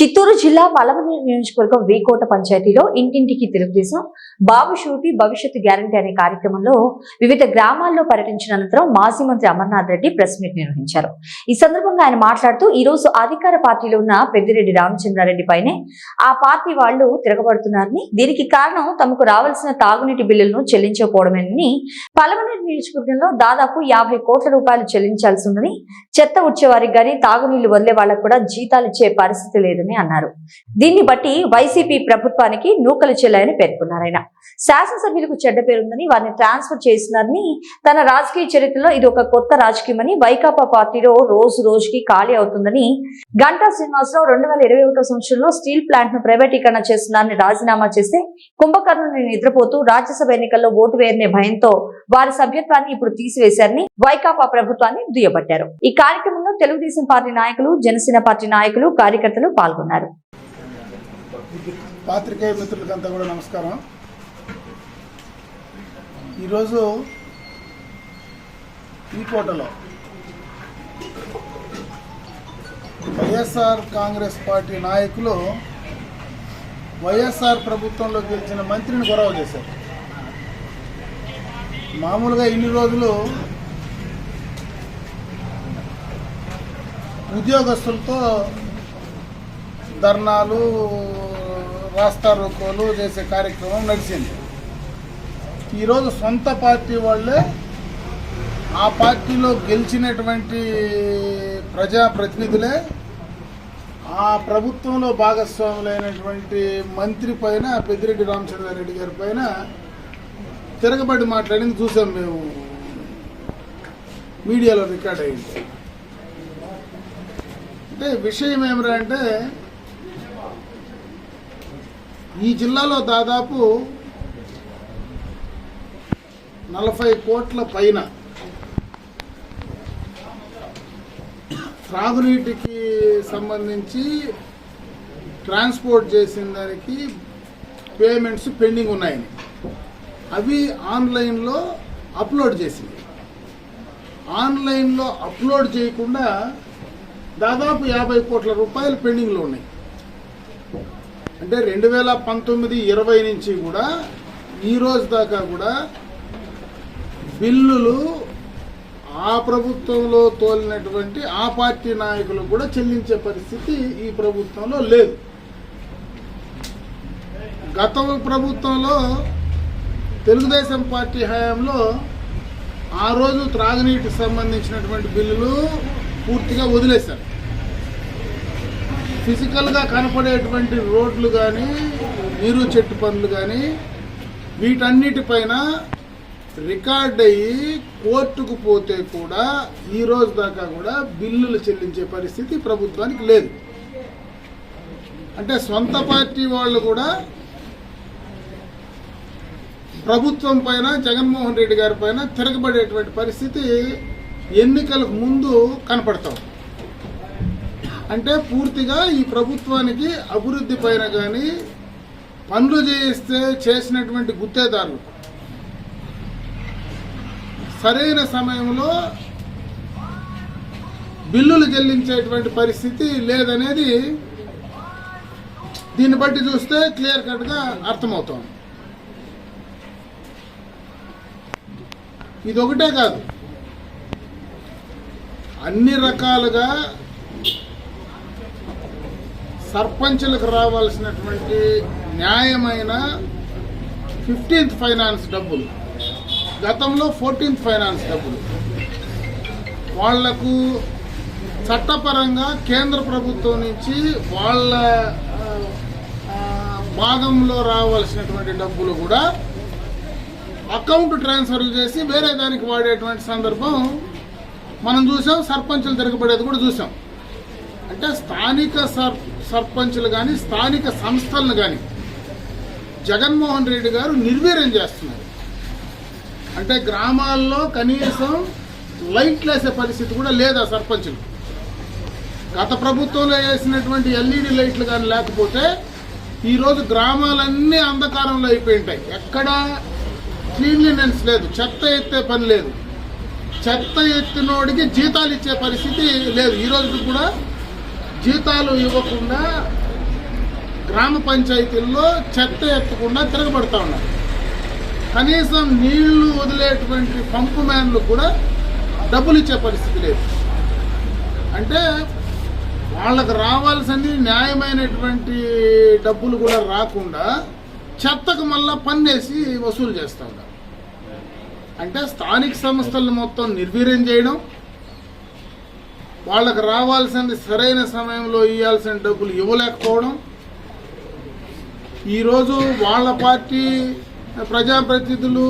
చిత్తూరు జిల్లా పలమనేరు నియోజకవర్గం వేకోట పంచాయతీలో ఇంటింటికి తెలుగుదేశం బాబు షూటి భవిష్యత్తు గ్యారంటీ అనే కార్యక్రమంలో వివిధ గ్రామాల్లో పర్యటించిన అనంతరం మాజీ మంత్రి అమర్నాథ్ రెడ్డి ప్రెస్ మీట్ నిర్వహించారు. ఈ సందర్భంగా ఆయన మాట్లాడుతూ ఈ రోజు అధికార పార్టీలో ఉన్న పెద్దిరెడ్డి రామచంద్రారెడ్డి పైనే ఆ పార్టీ వాళ్ళు తిరగబడుతున్నారని దీనికి కారణం తమకు రావాల్సిన తాగునీటి బిల్లులను చెల్లించకపోవడమేనని పలమనేరు నియోజకవర్గంలో దాదాపు యాభై కోట్ల రూపాయలు చెల్లించాల్సి ఉందని చెత్త వచ్చేవారికి కానీ తాగునీళ్ళు వదిలే వాళ్ళకు కూడా జీతాలు ఇచ్చే పరిస్థితి లేదని అన్నారు. దీన్ని బట్టి వైసీపీ ప్రభుత్వానికి నూకలు చెల్లాయని పేర్కొన్నారు ఆయన. శాసనసభ్యులకు చెడ్డ పేరుందని వారిని ట్రాన్స్ఫర్ చేసినారని తన రాజకీయ చరిత్రలో ఇది ఒక కొత్త రాజకీయమని వైకాపా పార్టీలో రోజు రోజుకి ఖాళీ అవుతుందని గంటా శ్రీనివాసరావు రెండు వేల ఇరవై ఒకటో సంవత్సరంలో స్టీల్ ప్లాంట్ను ప్రైవేటీకరణ చేస్తున్నారని రాజీనామా చేస్తే కుంభకర్ణుని నిద్రపోతూ రాజ్యసభ ఎన్నికల్లో ఓటు వేయని భయంతో వారి సభ్యత్వాన్ని ఇప్పుడు తీసివేశారని వైకాపా ప్రభుత్వాన్ని దుయ్యబట్టారు. ఈ కార్యక్రమంలో తెలుగుదేశం పార్టీ నాయకులు జనసేన పార్టీ నాయకులు కార్యకర్తలు పాల్గొన్నారు. పాత్రికేయ మిత్రులకంతా కూడా నమస్కారం. ఈరోజు ఈ కోటలో వైఎస్ఆర్ కాంగ్రెస్ పార్టీ నాయకులు వైఎస్ఆర్ ప్రభుత్వంలో గెలిచిన మంత్రిని గొడవ చేశారు. మామూలుగా ఇన్ని రోజులు ఉద్యోగస్తులతో ధర్నాలు రాస్తా రోకోలు చేసే కార్యక్రమం నడిచింది. ఈరోజు సొంత పార్టీ వాళ్ళే ఆ పార్టీలో గెలిచినటువంటి ప్రజాప్రతినిధులే ఆ ప్రభుత్వంలో భాగస్వాములైనటువంటి మంత్రి పైన పెద్దిరెడ్డి రామచంద్రారెడ్డి గారి పైన తిరగబడి మాట్లాడింది చూసాం మేము. మీడియాలో రికార్డ్ అయింది. అంటే విషయం ఏమిరా అంటే ఈ జిల్లాలో దాదాపు నలభై కోట్ల పైన త్రాగునీటికి సంబంధించి ట్రాన్స్పోర్ట్ చేసిన దానికి పేమెంట్స్ పెండింగ్ ఉన్నాయని. అవి ఆన్లైన్లో అప్లోడ్ చేసింది. ఆన్లైన్లో అప్లోడ్ చేయకుండా దాదాపు యాభై కోట్ల రూపాయలు పెండింగ్లో ఉన్నాయి. అంటే రెండు వేల పంతొమ్మిది ఇరవై నుంచి కూడా ఈ రోజు దాకా కూడా బిల్లులు ఆ ప్రభుత్వంలో తోలినటువంటి ఆ పార్టీ నాయకులు కూడా చెల్లించే పరిస్థితి ఈ ప్రభుత్వంలో లేదు. గత ప్రభుత్వంలో తెలుగుదేశం పార్టీ హయాంలో ఆ రోజు త్రాగునీటికి సంబంధించినటువంటి బిల్లులు పూర్తిగా వదిలేశారు. ఫిజికల్గా కనపడేటువంటి రోడ్లు కానీ నీరు చెట్టు పనులు కానీ వీటన్నిటిపైన రికార్డ్ అయ్యి కోర్టుకు పోతే కూడా ఈ రోజు దాకా కూడా బిల్లులు చెల్లించే పరిస్థితి ప్రభుత్వానికి లేదు. అంటే సొంత పార్టీ వాళ్ళు కూడా ప్రభుత్వం పైన జగన్మోహన్ రెడ్డి గారి పైన తిరగబడేటువంటి పరిస్థితి ఎన్నికలకు ముందు కనపడతాం. అంటే పూర్తిగా ఈ ప్రభుత్వానికి అభివృద్ధి పైన కానీ పనులు చేయిస్తే చేసినటువంటి గుత్తేదారులు. సరైన సమయంలో బిల్లులు చెల్లించేటువంటి పరిస్థితి లేదనేది దీన్ని బట్టి చూస్తే క్లియర్ కట్గా అర్థమవుతోంది. ఇది ఒకటే కాదు. అన్ని రకాలుగా సర్పంచులకు రావాల్సినటువంటి న్యాయమైన ఫిఫ్టీన్త్ ఫైనాన్స్ డబ్బులు. గతంలో ఫోర్టీన్త్ ఫైనాన్స్ డబ్బులు. వాళ్ళకు చట్టపరంగా కేంద్ర ప్రభుత్వం నుంచి వాళ్ళ భాగంలో రావాల్సినటువంటి డబ్బులు కూడా అకౌంట్ ట్రాన్స్ఫర్లు చేసి వేరే దానికి వాడేటువంటి సందర్భం మనం చూసాం సర్పంచులు తిరగబడేది కూడా చూసాం. అంటే స్థానిక సర్ సర్పంచులు కానీ స్థానిక సంస్థలను కానీ జగన్మోహన్ రెడ్డి గారు నిర్వీర్యం చేస్తున్నారు. అంటే గ్రామాల్లో కనీసం లైట్లు వేసే పరిస్థితి కూడా లేదా సర్పంచులు. గత ప్రభుత్వంలో వేసినటువంటి ఎల్ఈడి లైట్లు కానీ లేకపోతే ఈరోజు గ్రామాలన్నీ అంధకారంలో అయిపోయి ఉంటాయి. ఎక్కడా క్లీన్లీనెన్స్ లేదు. చెత్త ఎత్తే పని లేదు. చెత్త ఎత్తినోడికి జీతాలు ఇచ్చే పరిస్థితి లేదు. ఈ రోజు కూడా జీతాలు ఇవ్వకుండా గ్రామ పంచాయతీల్లో చెత్త ఎత్తకుండా తిరగబడతా ఉన్నారు. కనీసం నీళ్ళు వదిలేటువంటి పంపు మ్యాన్లు కూడా డబ్బులు ఇచ్చే పరిస్థితి లేదు. అంటే వాళ్ళకు రావాల్సింది న్యాయమైనటువంటి డబ్బులు కూడా రాకుండా చెత్తకు మళ్ళీ పన్నేసి వసూలు చేస్తూ ఉన్నారు. అంటే స్థానిక సంస్థలను మొత్తం నిర్వీర్యం చేయడం వాళ్ళకు రావాల్సింది సరైన సమయంలో ఇవ్వాల్సిన డబ్బులు ఇవ్వలేకపోవడం. ఈరోజు వాళ్ళ పార్టీ ప్రజాప్రతినిధులు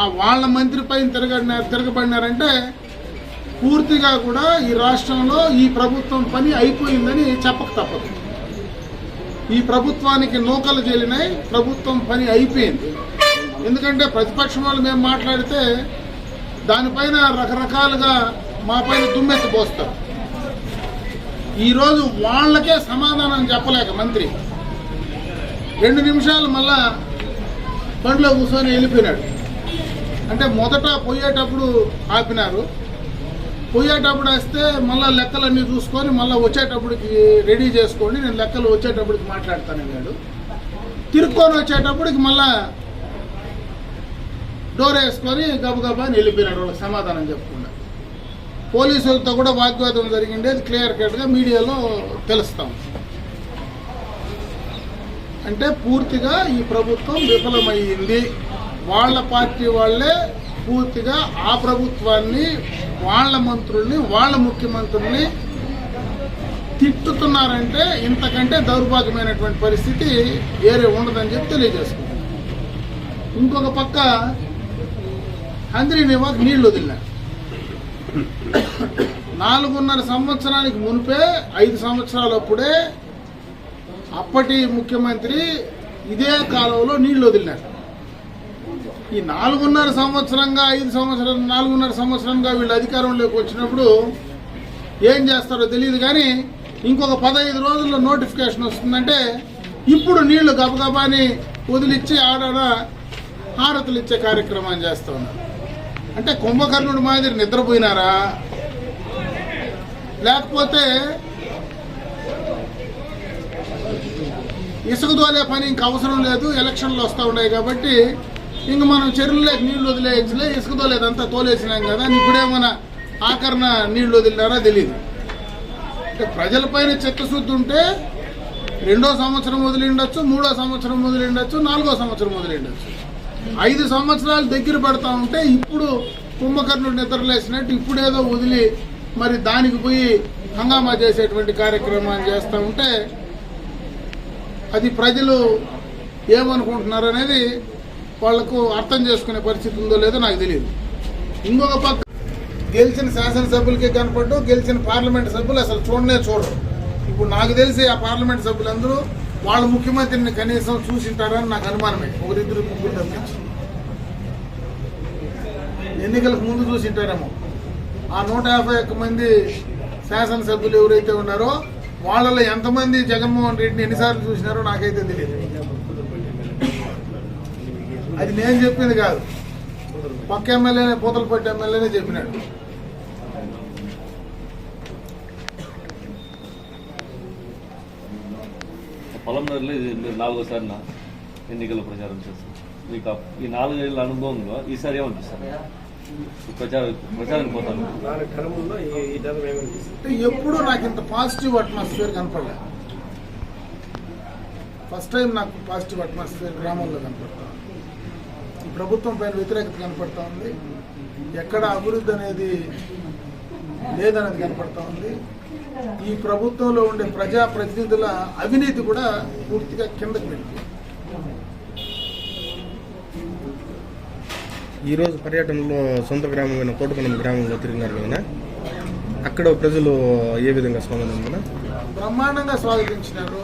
ఆ వాళ్ళ మంత్రి పైన తిరగడినారు తిరగబడినారంటే పూర్తిగా కూడా ఈ రాష్ట్రంలో ఈ ప్రభుత్వం పని అయిపోయిందని చెప్పక తప్పదు. ఈ ప్రభుత్వానికి నూకలు చెల్లినాయి ప్రభుత్వం పని అయిపోయింది. ఎందుకంటే ప్రతిపక్షం వాళ్ళు మేము మాట్లాడితే దానిపైన రకరకాలుగా మా పైన దుమ్మెత్తిపోస్తారు ఈరోజు వాళ్ళకే సమాధానం చెప్పలేక మంత్రి. రెండు నిమిషాలు మళ్ళా బండిలో కూర్చొని వెళ్ళిపోయినాడు. అంటే మొదట పోయేటప్పుడు ఆపినారు. పోయేటప్పుడు వస్తే మళ్ళీ లెక్కలన్నీ చూసుకొని మళ్ళీ వచ్చేటప్పటికి రెడీ చేసుకొని నేను లెక్కలు వచ్చేటప్పటికి మాట్లాడతానన్నాడు. తిరుక్కొని వచ్చేటప్పటికి మళ్ళీ డోర్ వేసుకొని గబగబా అని వెళ్ళిపోయినాడు వాళ్ళకి సమాధానం చెప్పకుండా. పోలీసులతో కూడా వాగ్వాదం జరిగింది అది క్లియర్ కట్గా మీడియాలో తెలుస్తాం. అంటే పూర్తిగా ఈ ప్రభుత్వం విఫలమైంది వాళ్ళ పార్టీ వాళ్ళే పూర్తిగా ఆ ప్రభుత్వాన్ని వాళ్ళ మంత్రుల్ని వాళ్ళ ముఖ్యమంత్రుల్ని తిట్టుతున్నారంటే ఇంతకంటే దౌర్భాగ్యమైనటువంటి పరిస్థితి వేరే ఉండదని చెప్పి తెలియజేసుకుంటాం ఇంకొక పక్క హంద్రీనివాస్ నీళ్ళు వదిలినాడు నాలుగున్నర సంవత్సరానికి మునిపే ఐదు సంవత్సరాలు అప్పుడే అప్పటి ముఖ్యమంత్రి ఇదే కాలంలో నీళ్ళు వదిలినాడు ఈ నాలుగున్నర సంవత్సరంగా ఐదు సంవత్సరం నాలుగున్నర సంవత్సరంగా వీళ్ళు అధికారంలోకి వచ్చినప్పుడు ఏం చేస్తారో తెలియదు కానీ ఇంకొక పదహైదు రోజుల్లో నోటిఫికేషన్ వస్తుందంటే ఇప్పుడు నీళ్ళు గబగబాని వదిలిచ్చి ఆడాడ హారతులు ఇచ్చే కార్యక్రమాన్ని చేస్తూ ఉన్నారు. అంటే కుంభకర్ణుడు మాదిరి నిద్రపోయినారా? లేకపోతే ఇసుకదోలే పని ఇంక అవసరం లేదు ఎలక్షన్లు వస్తూ ఉన్నాయి కాబట్టి ఇంక మనం చెరువులోకి నీళ్ళు వదిలేయచ్చులే ఇసుకదోలేదంతా తోలేసినాం కదా ఇప్పుడేమన్నా ఆకరణ నీళ్ళు వదిలినారా తెలియదు అంటే ప్రజలపైన చిత్తశుద్ధి ఉంటే రెండో సంవత్సరం వదిలిండొచ్చు మూడో సంవత్సరం వదిలిండొచ్చు నాలుగో సంవత్సరం వదిలిండొచ్చు. ఐదు సంవత్సరాలు దగ్గర పడతా ఉంటే ఇప్పుడు కుంభకర్ణుడు నిద్రలేసినట్టు ఇప్పుడేదో వదిలి మరి దానికి పోయి హంగామా చేసేటువంటి కార్యక్రమాన్ని చేస్తూ ఉంటే అది ప్రజలు ఏమనుకుంటున్నారు అనేది వాళ్ళకు అర్థం చేసుకునే పరిస్థితి ఉందో లేదో నాకు తెలియదు. ఇంకొక పక్క గెలిచిన శాసనసభ్యులకే కనపడ్డు గెలిచిన పార్లమెంట్ సభ్యులు అసలు చూడనే చూడరు. ఇప్పుడు నాకు తెలిసి ఆ పార్లమెంట్ సభ్యులందరూ వాళ్ళ ముఖ్యమంత్రిని కనీసం చూసింటారని నాకు అనుమానమే. ఒకరిద్దరు ముగ్గురు తప్పించి. ఎన్నికలకు ముందు చూసింటారేమో. ఆ నూట యాభై ఒక్క మంది శాసనసభ్యులు ఎవరైతే ఉన్నారో వాళ్ళలో ఎంతమంది జగన్మోహన్ రెడ్డిని ఎన్నిసార్లు చూసినారో నాకైతే తెలియదు. అది నేను చెప్పింది కాదు. పక్క ఎమ్మెల్యేనే పూతలపట్టి ఎమ్మెల్యేనే చెప్పినాడు. పొలంనగర్లో ఇది మీరు నాలుగోసారి నా ఎన్నికల ప్రచారం చేస్తారు మీకు ఈ నాలుగేళ్ళ అనుభవంలో ఈసారి ఏమనిపిస్తారు ప్రచార ప్రచారం పోతాను. ఎప్పుడూ నాకు ఇంత పాజిటివ్ అట్మాస్ఫియర్ కనపడలే. ఫస్ట్ టైం నాకు పాజిటివ్ అట్మాస్ఫియర్ గ్రామంలో కనపడతా ఉంది. ఈ ప్రభుత్వం పైన వ్యతిరేకత కనపడతా ఉంది. ఎక్కడ అభివృద్ధి అనేది లేదనేది కనపడతా ఉంది. ఈ ప్రభుత్వంలో ఉండే ప్రజా ప్రతినిధుల అవినీతి కూడా పూర్తిగా కిందకి వెళ్ళింది. ఈ రోజు పర్యటనలో సొంత గ్రామమైన కోటపల్లం గ్రామంలో తిరిగినారు కదా అక్కడ ప్రజలు ఏ విధంగా ఉందన్నా? బ్రహ్మాండంగా స్వాగతించినారు.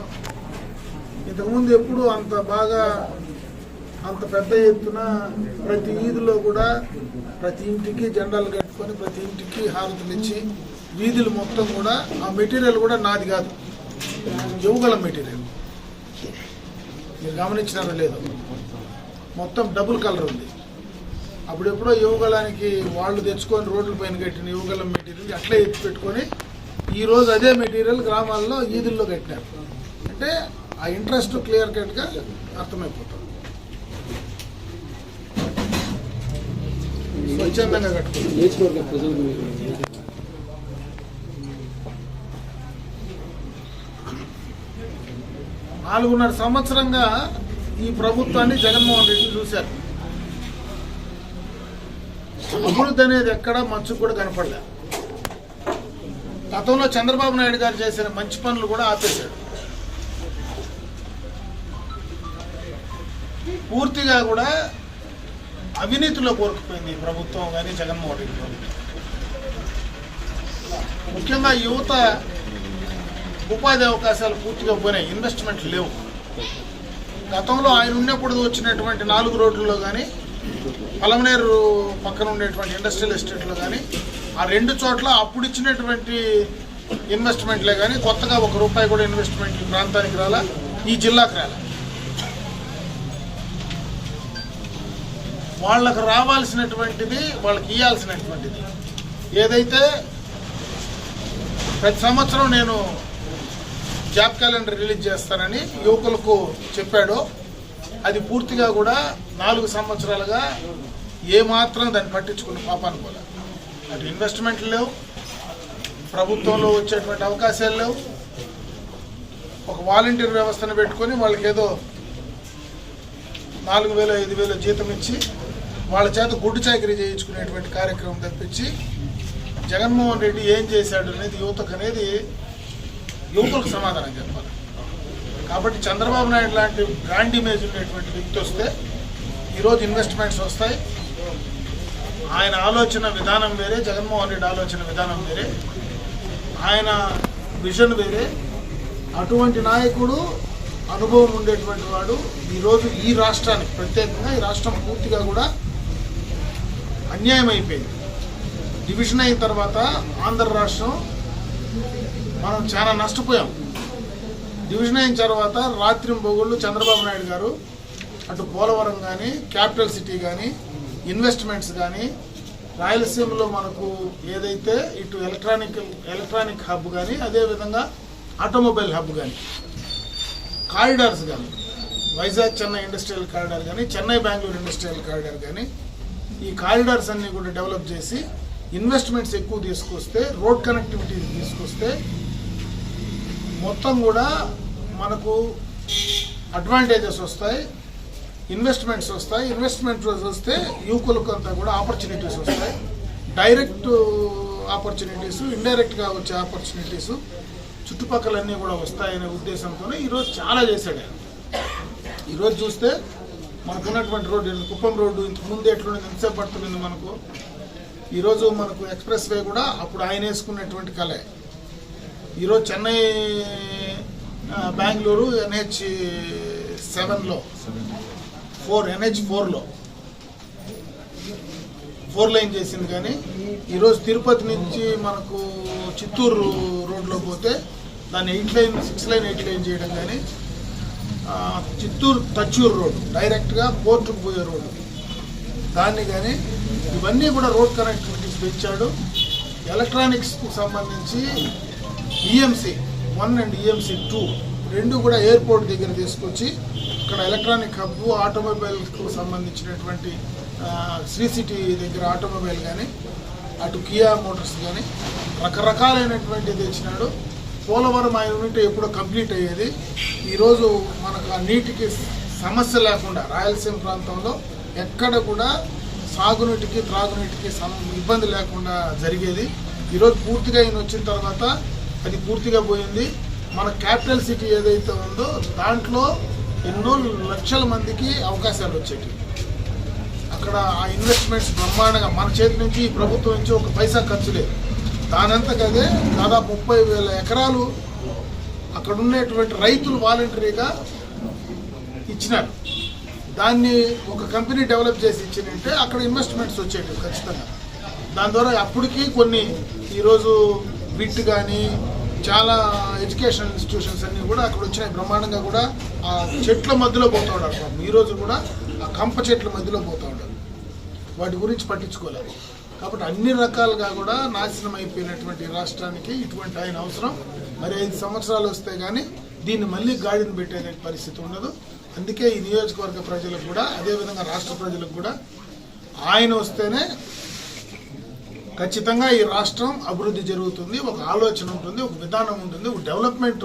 ఇంతకుముందు ఎప్పుడు అంత బాగా అంత పెద్ద ఎత్తున ప్రతి వీధిలో కూడా ప్రతి ఇంటికి జెండాలు కట్టుకొని ప్రతి ఇంటికి హారతులు ఇచ్చి వీధులు మొత్తం కూడా ఆ మెటీరియల్ కూడా నాది కాదు. ఇవ్వగల మెటీరియల్. మీరు గమనించినారో లేదో. మొత్తం డబుల్ కలర్ ఉంది. అప్పుడెప్పుడో యువగలానికి వాళ్ళు తెచ్చుకొని రోడ్ల పైన కట్టిన యువగలం మెటీరియల్ అట్లే ఎత్తి పెట్టుకొని ఈరోజు అదే మెటీరియల్ గ్రామాల్లో ఈదుల్లో కట్టినారు. అంటే ఆ ఇంట్రెస్ట్ క్లియర్ కట్గా అర్థమైపోతుంది. స్వచ్ఛందంగా కట్టుకుంటాం నియోజకవర్గ ప్రజలకు మీరు నాలుగున్నర సంవత్సరంగా ఈ ప్రభుత్వాన్ని జగన్మోహన్ రెడ్డి చూశారు. అభివృద్ధి అనేది ఎక్కడ మంచు కూడా కనపడలే. గతంలో చంద్రబాబు నాయుడు గారు చేసిన మంచి పనులు కూడా ఆపేశాడు. పూర్తిగా కూడా అవినీతిలో కోరుకుపోయింది ఈ ప్రభుత్వం కానీ జగన్మోహన్ రెడ్డి ప్రభుత్వం ముఖ్యంగా యువత ఉపాధి అవకాశాలు పూర్తిగా పోయినాయి. ఇన్వెస్ట్మెంట్ లేవు. గతంలో ఆయన ఉన్నప్పుడు వచ్చినటువంటి నాలుగు రోడ్లలో కానీ పలమనేరు పక్కన ఉండేటువంటి ఇండస్ట్రియల్ ఎస్టేట్లో కానీ ఆ రెండు చోట్ల అప్పుడు ఇచ్చినటువంటి ఇన్వెస్ట్మెంట్లే కానీ కొత్తగా ఒక రూపాయి కూడా ఇన్వెస్ట్మెంట్ ఈ ప్రాంతానికి రాలా ఈ జిల్లాకు రాలా. వాళ్ళకు రావాల్సినటువంటిది వాళ్ళకి ఇవ్వాల్సినటువంటిది ఏదైతే ప్రతి సంవత్సరం నేను జాబ్ క్యాలెండర్ రిలీజ్ చేస్తానని యువకులకు చెప్పాడు. అది పూర్తిగా కూడా నాలుగు సంవత్సరాలుగా ఏమాత్రం దాన్ని పట్టించుకున్న పాపాన్ని కూడా అటు ఇన్వెస్ట్మెంట్లు లేవు ప్రభుత్వంలో వచ్చేటువంటి అవకాశాలు లేవు. ఒక వాలంటీర్ వ్యవస్థను పెట్టుకొని వాళ్ళకి ఏదో నాలుగు వేలు ఐదు వేలు జీతం ఇచ్చి వాళ్ళ చేత గుడ్డు చాకరీ చేయించుకునేటువంటి కార్యక్రమం తప్పించి జగన్మోహన్ రెడ్డి ఏం చేశాడు అనేది యువతకు అనేది యువకులకు సమాధానం చెప్పాలి. కాబట్టి చంద్రబాబు నాయుడు లాంటి బ్రాండ్ ఇమేజ్ ఉండేటువంటి వ్యక్తి వస్తే ఈరోజు ఇన్వెస్ట్మెంట్స్ వస్తాయి. ఆయన ఆలోచన విధానం వేరే జగన్మోహన్ రెడ్డి ఆలోచన విధానం వేరే. ఆయన విజన్ వేరే. అటువంటి నాయకుడు అనుభవం ఉండేటువంటి వాడు ఈరోజు ఈ రాష్ట్రానికి ప్రత్యేకంగా ఈ రాష్ట్రం పూర్తిగా కూడా అన్యాయం అయిపోయింది డివిజన్ అయిన తర్వాత ఆంధ్ర రాష్ట్రం మనం చాలా నష్టపోయాం. డివిజన్ అయిన తర్వాత రాత్రి బొగుళ్ళు చంద్రబాబు నాయుడు గారు అటు పోలవరం కానీ క్యాపిటల్ సిటీ కానీ ఇన్వెస్ట్మెంట్స్ కానీ రాయలసీమలో మనకు ఏదైతే ఇటు ఎలక్ట్రానిక్ ఎలక్ట్రానిక్ హబ్ కానీ అదేవిధంగా ఆటోమొబైల్ హబ్ కానీ కారిడార్స్ కానీ వైజాగ్ చెన్నై ఇండస్ట్రియల్ కారిడార్ కానీ చెన్నై బెంగళూరు ఇండస్ట్రియల్ కారిడార్ కానీ ఈ కారిడార్స్ అన్నీ కూడా డెవలప్ చేసి ఇన్వెస్ట్మెంట్స్ ఎక్కువ తీసుకొస్తే రోడ్ కనెక్టివిటీ తీసుకొస్తే మొత్తం కూడా మనకు అడ్వాంటేజెస్ వస్తాయి ఇన్వెస్ట్మెంట్స్ వస్తాయి. ఇన్వెస్ట్మెంట్స్ వస్తే యువకులకు అంతా కూడా ఆపర్చునిటీస్ వస్తాయి. డైరెక్ట్ ఆపర్చునిటీస్ ఇండైరెక్ట్గా వచ్చే ఆపర్చునిటీస్ చుట్టుపక్కలన్నీ కూడా వస్తాయనే ఉద్దేశంతోనే ఈరోజు చాలా చేశాడు ఆయన. ఈరోజు చూస్తే మనకున్నటువంటి రోడ్డు కుప్పం రోడ్డు ఇంతకు ముందు ఎట్లుంది ఎంతసేపు పడుతుంది మనకు. ఈరోజు మనకు ఎక్స్ప్రెస్ వే కూడా అప్పుడు ఆయన వేసుకున్నటువంటి కళే. ఈరోజు చెన్నై బెంగళూరు ఎన్హెచ్ సెవెన్లో. ఫోర్ ఎన్హెచ్ ఫోర్లో. ఫోర్ లైన్ చేసింది కానీ ఈరోజు తిరుపతి నుంచి మనకు చిత్తూరు రోడ్లో పోతే దాన్ని eight line six line eight line చేయడం కానీ చిత్తూరు తచ్చూరు రోడ్డు డైరెక్ట్గా పోర్టుకు పోయే రోడ్డు దాన్ని కానీ ఇవన్నీ కూడా రోడ్ కనెక్టివిటీస్ పెంచాడు ఎలక్ట్రానిక్స్కు సంబంధించి EMC one and EMC two రెండు కూడా ఎయిర్పోర్ట్ దగ్గర తీసుకొచ్చి ఇక్కడ ఎలక్ట్రానిక్ హబ్ ఆటోమొబైల్కు సంబంధించినటువంటి ఆ, శ్రీ సిటీ దగ్గర ఆటోమొబైల్ కానీ అటు కియా మోటార్స్ కానీ రకరకాలైనటువంటి తెచ్చినాడు. పోలవరం ఆయన ఉంటే ఎప్పుడో కంప్లీట్ అయ్యేది. ఈరోజు మనకు ఆ నీటికి సమస్య లేకుండా రాయలసీమ ప్రాంతంలో ఎక్కడ కూడా సాగునీటికి త్రాగునీటికి సమ ఇబ్బంది లేకుండా జరిగేది. ఈరోజు పూర్తిగా ఆయన వచ్చిన తర్వాత అది పూర్తిగా పోయింది. మన క్యాపిటల్ సిటీ ఏదైతే ఉందో దాంట్లో ఎన్నో లక్షల మందికి అవకాశాలు వచ్చేటివి అక్కడ ఆ ఇన్వెస్ట్మెంట్స్ బ్రహ్మాండంగా మన చేతి నుంచి ఈ ప్రభుత్వం నుంచి ఒక పైసా ఖర్చు లేదు. దానంతకదే దాదాపు ముప్పై వేల ఎకరాలు అక్కడ ఉండేటువంటి రైతులు వాలంటరీగా ఇచ్చినారు. దాన్ని ఒక కంపెనీ డెవలప్ చేసి ఇచ్చినంటే అక్కడ ఇన్వెస్ట్మెంట్స్ వచ్చేటివి ఖచ్చితంగా. దాని ద్వారా అప్పటికి కొన్ని ఈరోజు బిట్ కానీ చాలా ఎడ్యుకేషనల్ ఇన్స్టిట్యూషన్స్ అన్నీ కూడా అక్కడ వచ్చినాయి. బ్రహ్మాండంగా కూడా ఆ చెట్ల మధ్యలో పోతూ ఉన్నారు. పాపం. ఈరోజు కూడా ఆ కంప చెట్ల మధ్యలో పోతూ ఉంటారు వాటి గురించి పట్టించుకోలేదు. కాబట్టి అన్ని రకాలుగా కూడా నాశనం అయిపోయినటువంటి రాష్ట్రానికి ఇటువంటి ఆయన అవసరం. మరి ఐదు సంవత్సరాలు వస్తే కానీ దీన్ని మళ్ళీ గాడిని పెట్టే పరిస్థితి ఉండదు. అందుకే ఈ నియోజకవర్గ ప్రజలకు కూడా అదేవిధంగా రాష్ట్ర ప్రజలకు కూడా ఆయన వస్తేనే ఖచ్చితంగా ఈ రాష్ట్రం అభివృద్ధి జరుగుతుంది ఒక ఆలోచన ఉంటుంది ఒక విధానం ఉంటుంది ఒక డెవలప్మెంట్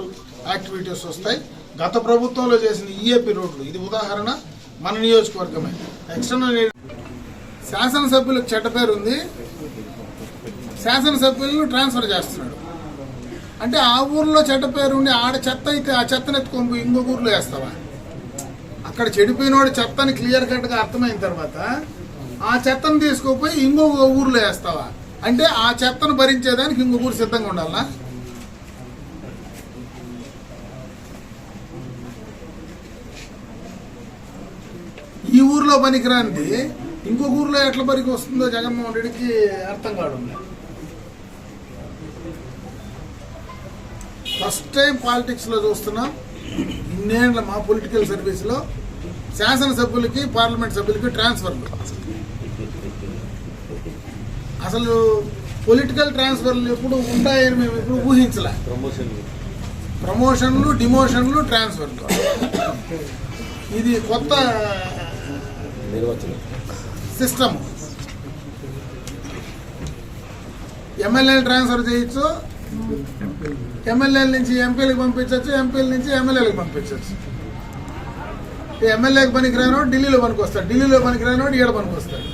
యాక్టివిటీస్ వస్తాయి. గత ప్రభుత్వంలో చేసిన ఈఏపీ రోడ్లు ఇది ఉదాహరణ మన నియోజకవర్గమే. ఎక్స్టర్నల్ శాసనసభ్యులకు చెడ్డ పేరు ఉంది. శాసనసభ్యులను ట్రాన్స్ఫర్ చేస్తున్నాడు. అంటే ఆ ఊర్లో చెడ్డ పేరు ఉండి ఆడ చెత్త అయితే ఆ చెత్తను ఎత్తుకొని ఇంకో ఇంకొక ఊర్లో వేస్తావా? అక్కడ చెడిపోయినోడు చెత్తని క్లియర్ కట్గా అర్థమైన తర్వాత ఆ చెత్తను తీసుకుపోయి ఇంకో ఊర్లో వేస్తావా? అంటే ఆ చెత్తను భరించేదానికి ఇంకో ఊరు సిద్ధంగా ఉండాలా ఈ ఊర్లో పనికిరానిది ఇంకొక ఊర్లో ఎట్లా పనికి వస్తుందో జగన్మోహన్ రెడ్డికి అర్థం కావడం ఫస్ట్ టైం పాలిటిక్స్లో చూస్తున్నాం. ఇన్నేళ్ళ మా పొలిటికల్ సర్వీస్లో శాసనసభ్యులకి పార్లమెంట్ సభ్యులకి ట్రాన్స్ఫర్లు అసలు పొలిటికల్ ట్రాన్స్ఫర్లు ఎప్పుడు ఉంటాయని మేము ఎప్పుడు ఊహించలే. ప్రమోషన్ ప్రమోషన్లు డిమోషన్లు ట్రాన్స్ఫర్లు ఇది కొత్త సిస్టమ్ ఎమ్మెల్యేలు ట్రాన్స్ఫర్ చేయొచ్చు. ఎమ్మెల్యేల నుంచి ఎంపీలకు పంపించవచ్చు ఎంపీల నుంచి ఎమ్మెల్యేలకు పంపించవచ్చు ఎమ్మెల్యేకి పనికి రానోడు ఢిల్లీలో పనికి వస్తాడు ఢిల్లీలో పనికి రానోడు ఈడ పనికి వస్తాడు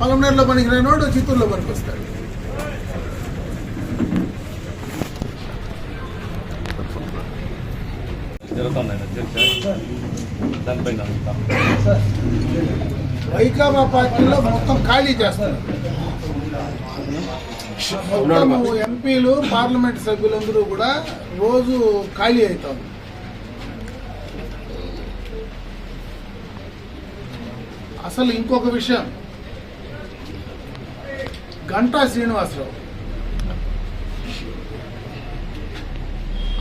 పలమనేరులో పనికి చిత్తూరులో పనికి వస్తాడు. వైకాపా పార్టీలో మొత్తం ఖాళీ చేస్తారు. ఎంపీలు పార్లమెంట్ సభ్యులందరూ కూడా రోజు ఖాళీ అవుతారు. అసలు ఇంకొక విషయం. గంటా శ్రీనివాసరావు.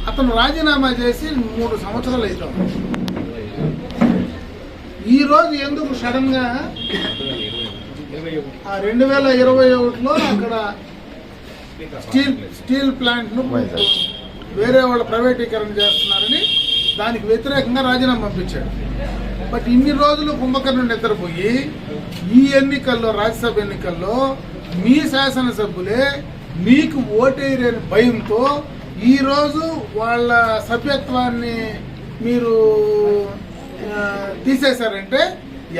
అతను రాజీనామా చేసి మూడు సంవత్సరాలు అవుతాం ఈ రోజు ఎందుకు సడన్గా ఆ రెండు వేల ఇరవై ఒకటిలో అక్కడ స్టీల్ స్టీల్ ప్లాంట్ను వేరే వాళ్ళ ప్రైవేటీకరణ చేస్తున్నారని దానికి వ్యతిరేకంగా రాజీనామా పంపించాడు. బట్ ఇన్ని రోజులు కుంభకర్ణుడు నిద్రపోయి ఈ ఎన్నికల్లో రాజ్యసభ ఎన్నికల్లో మీ శాసనసభ్యులే మీకు ఓటేయరని భయంతో ఈరోజు వాళ్ళ సభ్యత్వాన్ని మీరు తీసేశారంటే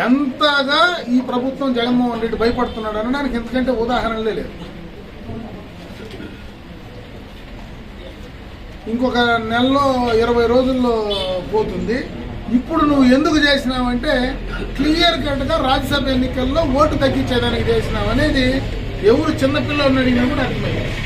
ఎంతగా ఈ ప్రభుత్వం జగన్మోహన్ రెడ్డి భయపడుతున్నాడు అనడానికి ఎందుకంటే ఉదాహరణలే లేదు ఇంకొక నెలలో ఇరవై రోజుల్లో పోతుంది. ఇప్పుడు నువ్వు ఎందుకు చేసినావంటే క్లియర్ కట్గా రాజ్యసభ ఎన్నికల్లో ఓటు తగ్గించేదానికి చేసినావు అనేది ఎవరు చిన్నపిల్లలు అడిగినా కూడా అర్థమైంది